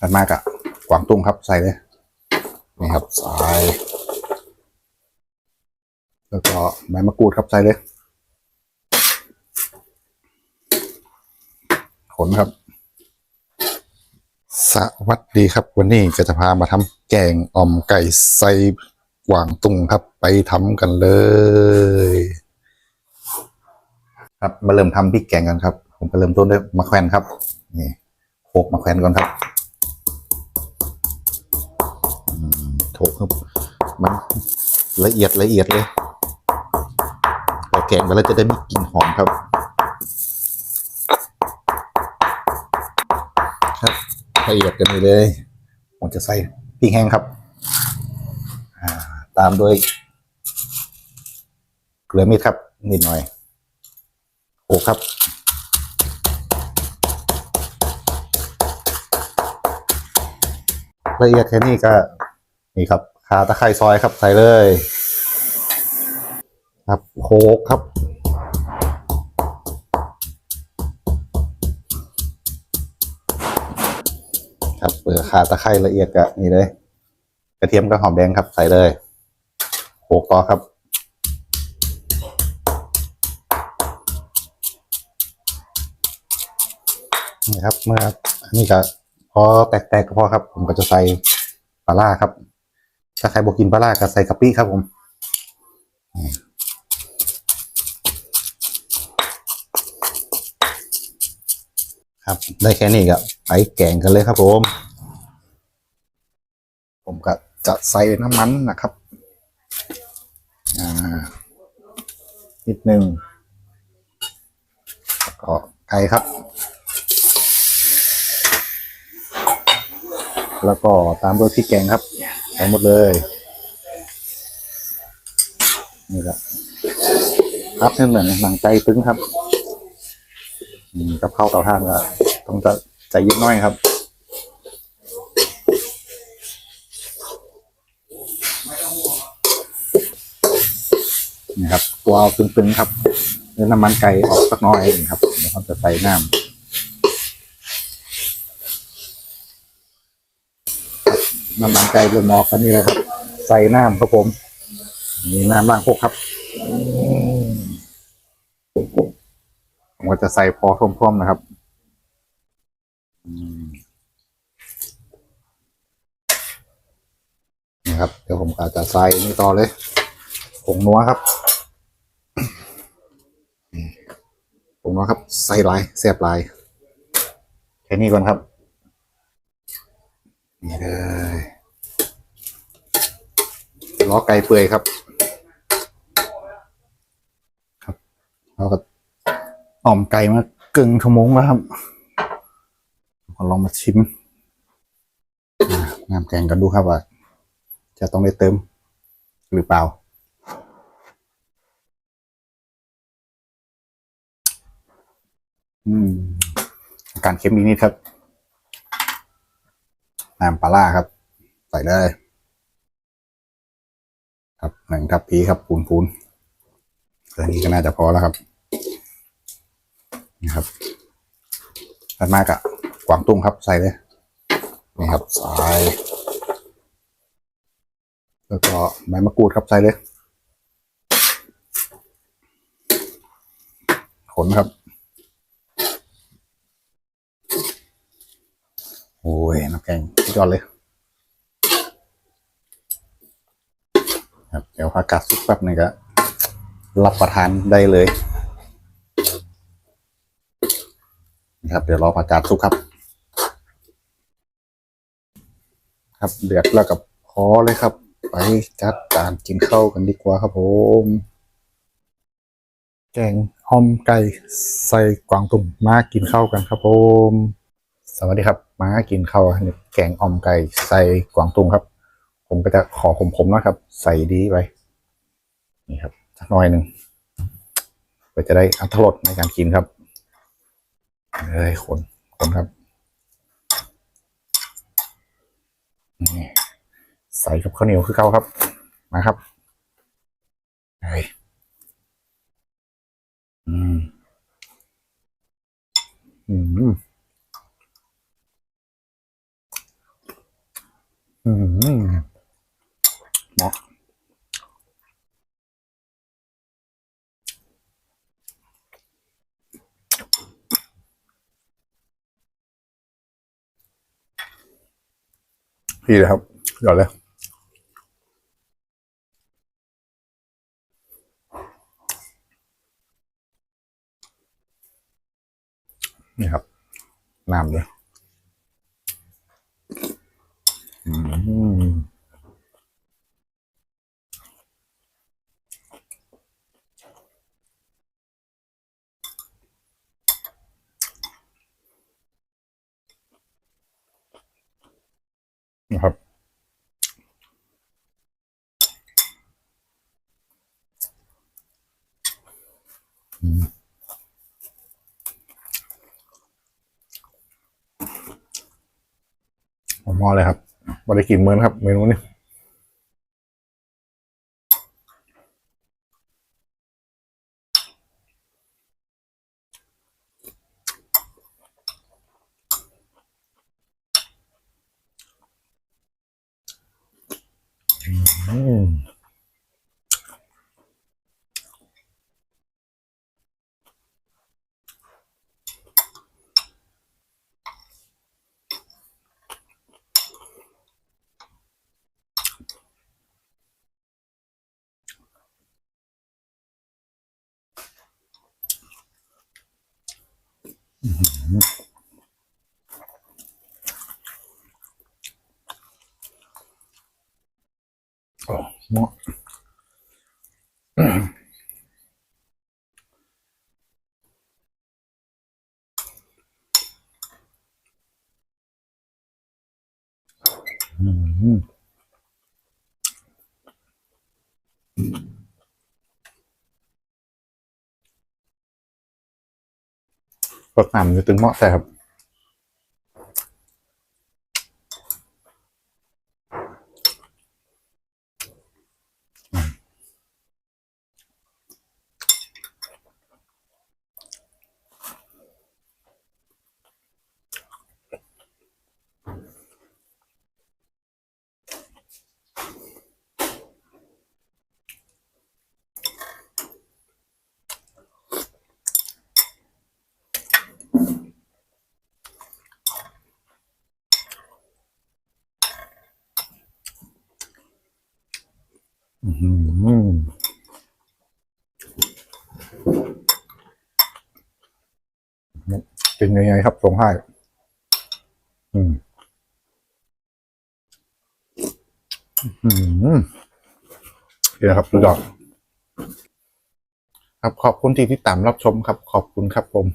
ถัดมากอะกวางตุ้งครับใส่เลยนี่ครับใส่แล้วก็ใบมะกรูดครับใส่เลยขนครับ สวัสดีครับ วันนี้ก็จะพามาทำแกงอ่อมไก่ใส่กวางตุ้งครับ ไปทำกันเลย ครับมาเริ่มทำพริกแกงกันครับ ผมก็เริ่มต้นด้วยมะแขวนครับนี่โขกมะแขวนก่อนครับ โขลกครับมันละเอียดละเอียดเลยพอแกงไปแล้วจะได้มีกลิ่นหอมครับ ครับละเอียดกันเลยผมจะใส่พริกแห้งครับตามด้วยเกลือเม็ดครับนิดหน่อย โอ้ครับละเอียดแค่นี้ก็ นี่ครับคาตะไคร้ซอยครับใส่เลย ครับโคกครับครับเปิดคาตะไคร้ละเอียดกะนี่เลย กระเทียมกับหอมแดงครับใส่เลยโขกต่อครับนี่ครับเมื่ออันนี้ก็พอแตกๆก็พอครับ ผมก็จะใส่ปลาล่าครับ ถ้าใครบอกกินปลาล่าก็ใส่กะปิครับผมครับได้แค่นี้ก็ไปแกงกันเลยครับผม ผมก็จะใส่น้ำมันนะครับนิดนึงก็ไก่ครับ แล้วก็ตามด้วยพริกแกงครับ ใส่หมดเลย นี่แหละครับนี่เหมือนหนังใจตึงครับอืมกับข้าวเต่าท่านก็ต้องจะใจเย็นน้อยครับนี่ครับ ตัวเอาตึงๆครับเนื้อน้ำมันไก่ออกสักน้อยเองครับเดี๋ยวเขาจะใส่น้ำ น้ำมันไก่บนหมอกันนี่เลยครับ ใส่น้ำครับผมนี่น้ำล้างพกครับผมก็จะใส่พอท่วมๆนะครับนี่ครับ เดี๋ยวผมก็จะใส่นี่ต่อเลยผงนัวครับผงนัวครับ ใส่ลายแซ่บลาย แค่นี้ก่อนครับ นี่เลยล้อไก่เปื่อยครับ ครับเราก็อ่อมไก่มาเกึ่งชั่วโมงแล้วครับลองมาชิมอ่าน้ำแกงกันดูครับว่า จะต้องได้เติม หรือเปล่า อืม การเค็มนิดนิดครับ น้ำปลาร้าครับ ใส่เลยครับหนึ่งทับพีครับปูนปูนอันนี้ก็น่าจะพอแล้วครับนี่ครับถัดมากอะกวางตุ้งครับใส่เลยนี่ครับใส่แล้วก็ใบมะกรูดครับใส่เลยขนครับ โอ้ยน้ำแกงสุดยอดเลย ครับเดี๋ยวพักกัดสุกแป๊บนึงก็รับประทานได้เลยนะครับเดี๋ยวรอผักกาดสุกครับ ครับเดือดแล้วกับพอเลยครับ ไปจัดจานกินข้าวกันดีกว่าครับผม แกงหอมไก่ใส่กวางตุ่มมากินข้าวกันครับผม สวัสดีครับ มากินข้าวแกงอ่อมไก่ใส่กวางตุ้งครับ ผมก็จะขอผมๆนะครับ ใส่ดีไปนี่ครับสักหน่อยหนึ่งเพื่อจะได้อัตรสในการกินครับเอ้ยคนคนครับนี่ใส่กับข้าวเหนียวคือเก่าครับ มาครับเฮ้ย พี่นะครับหยอดเลยนี่ครับน้ำเลยอืม นะครับผมมอเลยครับบริกินเหมือนครับ เมนูนี้อืม โอ้เห มาะอืมรสน้ำจะตึงเหมาะแต่ครับ เป็นยังไงครับส่งให้อืมอืมเดี๋ยครับดูดอกครับขอบคุณที่ติดตามรับชมครับ ขอบคุณครับผม